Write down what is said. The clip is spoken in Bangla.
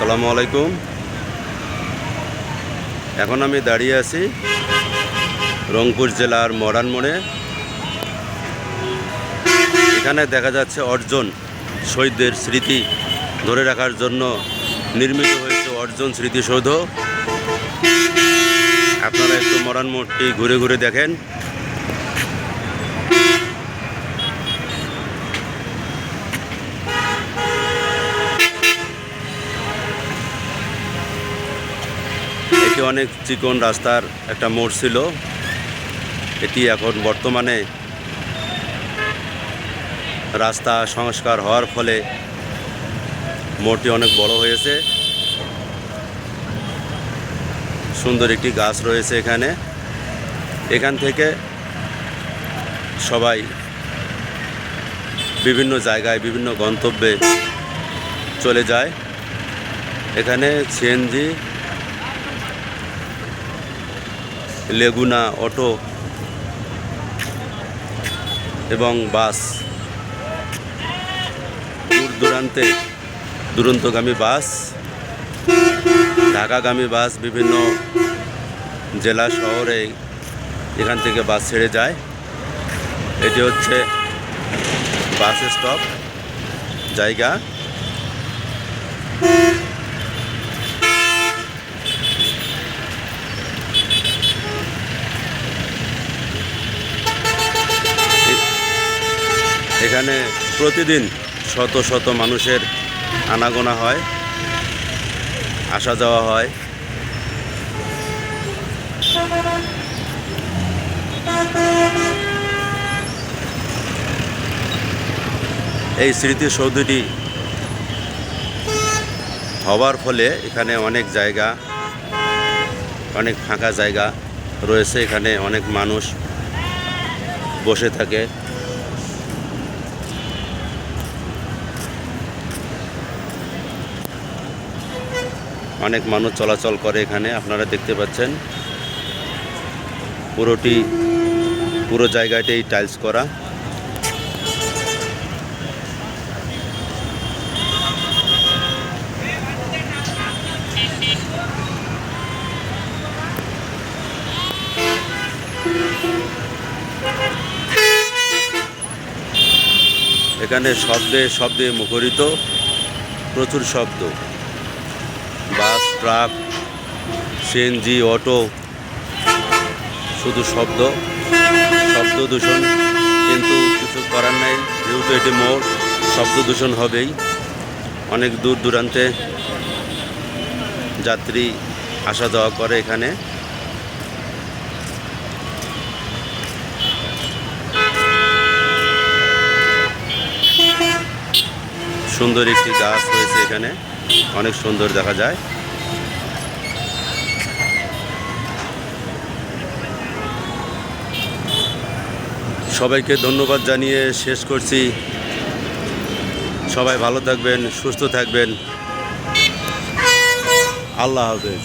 আসসালামু আলাইকুম। এখন আমি দাঁড়িয়ে আছি রংপুর জেলার মডার্ন মোড়ে এখানে দেখা যাচ্ছে অর্জন, শহীদদের স্মৃতি ধরে রাখার জন্য নির্মিত হয়েছে অর্জন স্মৃতিসৌধ। আপনারা একটু মডার্ন মোড়টি ঘুরে ঘুরে দেখেন। এটি অনেক চিকন রাস্তার একটা মোড় ছিল। এটি এখন বর্তমানে রাস্তা সংস্কার হওয়ার ফলে মোড়টি অনেক বড় হয়েছে। সুন্দর একটি গাছ রয়েছে এখানে। এখান থেকে সবাই বিভিন্ন জায়গায় বিভিন্ন গন্তব্যে চলে যায়। এখানে সিএনজি লেগুনা অটো এবং বাস। দূর দূরান্তে দুরন্তগামী বাস, ঢাকাগামী বাস বিভিন্ন জেলা শহরে এখান থেকে বাস ছেড়ে যায়। এটি হচ্ছে বাস স্টপ জায়গা। এখানে প্রতিদিন শত শত মানুষের আনাগোনা হয়, আসা যাওয়া হয়। এই স্মৃতিসৌধটি হওয়ার ফলে এখানে অনেক জায়গা, অনেক ফাঁকা জায়গা রয়েছে। এখানে অনেক মানুষ বসে থাকে। অনেক মানুষ চলাচল করে এখানে, আপনারা দেখতে পাচ্ছেন। পুরোটি, পুরো জায়গাটাই টাইলস করা। এখানে শব্দে শব্দে মুখরিত, প্রচুর শব্দ। বাস, ট্রাক সিএনজি অটো, শুধু শব্দ শব্দ দূষণ। কিন্তু কিছু করার নাই, যেহেতু এটি মোড়, শব্দ দূষণ হবেই। অনেক দূর দূরান্তে যাত্রী আসা যাওয়া করে এখানে। সুন্দর একটি গাছ রয়েছে এখানে। অনেক সুন্দর দেখা যায়। সবাইকে ধন্যবাদ জানিয়ে শেষ করছি। সবাই ভালো থাকবেন, সুস্থ থাকবেন। আল্লাহ হাফেজ।